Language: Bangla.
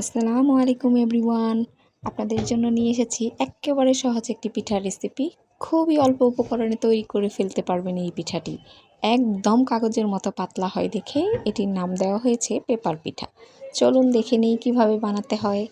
আসসালামু আলাইকুম এভরিওয়ান। আপনাদের জন্য নিয়ে এসেছি একেবারে সহজ একটি পিঠার রেসিপি খুবই অল্প উপকরণে তৈরি করে ফেলতে পারবেন এই পিঠাটি। একদম কাগজের মতো পাতলা হয় দেখে এটির নাম দেওয়া হয়েছে পেপার পিঠা। চলুন দেখে নিই কীভাবে বানাতে হয়।